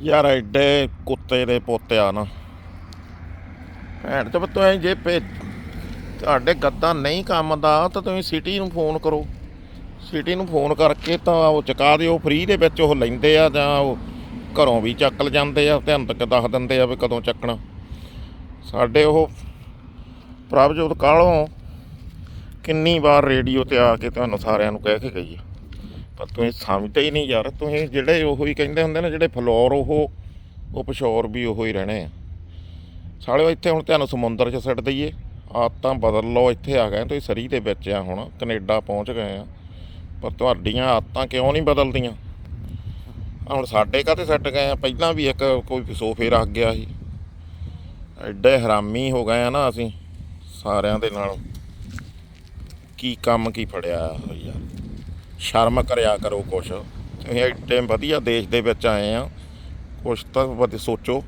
ਯਾਰ ਐਡੇ ਕੁੱਤੇ ਦੇ ਪੋਤੇ ਆ ਨਾ। ਭੈਣ ਤੇ ਤੁਸੀਂ ਜੇ ਭੇ- ਤੁਹਾਡੇ ਗੱਦਾ ਨਹੀਂ ਕੰਮ ਦਾ, ਤਾਂ ਤੁਸੀਂ ਸਿਟੀ ਨੂੰ ਫੋਨ ਕਰੋ। ਸਿਟੀ ਨੂੰ ਫੋਨ ਕਰਕੇ ਤਾਂ ਉਹ ਚੁਕਾ ਦਿਓ, ਫ੍ਰੀ ਦੇ ਵਿੱਚ ਉਹ ਲੈਂਦੇ ਆ ਜਾਂ ਉਹ ਘਰੋਂ ਵੀ ਚੱਕ ਲ ਜਾਂਦੇ ਆ, ਧਿਆਨ ਤੱਕ ਦੱਸ ਦਿੰਦੇ ਆ ਵੀ ਕਦੋਂ ਚੱਕਣਾ। ਸਾਡੇ ਉਹ ਪ੍ਰਭਜੋਤ ਕਾਲੋਂ ਕਿੰਨੀ ਵਾਰ ਰੇਡੀਓ ਤੇ ਆ ਕੇ ਤੁਹਾਨੂੰ ਸਾਰਿਆਂ ਨੂੰ ਕਹਿ ਕੇ ਗਈ ਆ। ਪਰ ਤੁਸੀਂ ਸਮਝਦੇ ਹੀ ਨਹੀਂ ਯਾਰ, ਤੁਸੀਂ ਜਿਹੜੇ ਉਹੋ ਹੀ ਕਹਿੰਦੇ ਹੁੰਦੇ ਨੇ, ਜਿਹੜੇ ਫਲੋਰ ਉਹ ਉਹ ਪਸ਼ੌਰ ਵੀ ਉਹੋ ਹੀ ਰਹਿਣੇ ਆ। ਸਾਲਿਓ ਇੱਥੇ ਹੁਣ ਤੁਹਾਨੂੰ ਸਮੁੰਦਰ 'ਚ ਸੱਟ ਦਈਏ। ਆਦਤਾਂ ਬਦਲ ਲਓ, ਇੱਥੇ ਆ ਗਏ, ਤੁਸੀਂ ਸਰੀ ਦੇ ਵਿੱਚ ਆ ਹੁਣ, ਕੈਨੇਡਾ ਪਹੁੰਚ ਗਏ ਆ। ਪਰ ਤੁਹਾਡੀਆਂ ਆਦਤਾਂ ਕਿਉਂ ਨਹੀਂ ਬਦਲਦੀਆਂ? ਹੁਣ ਸਾਡੇ ਕਾਤੇ ਸੱਟ ਗਏ ਆ? ਪਹਿਲਾਂ ਵੀ ਇੱਕ ਕੋਈ ਸੋਫੇ ਰੱਖ ਗਿਆ ਸੀ। ਐਡੇ ਹਰਾਮੀ ਹੋ ਗਏ ਆ ਨਾ ਅਸੀਂ, ਸਾਰਿਆਂ ਦੇ ਨਾਲ। ਕੀ ਕੰਮ ਕੀ ਫੜਿਆ ਹੋਇਆ ਯਾਰ। ਸ਼ਰਮ ਕਰਿਆ ਕਰੋ ਕੁਛ। ਤੁਸੀਂ ਐਡੇ ਵਧੀਆ ਦੇਸ਼ ਦੇ ਵਿੱਚ ਆਏ ਆ। ਕੁਛ ਤਾਂ ਵਧ ਸੋਚੋ।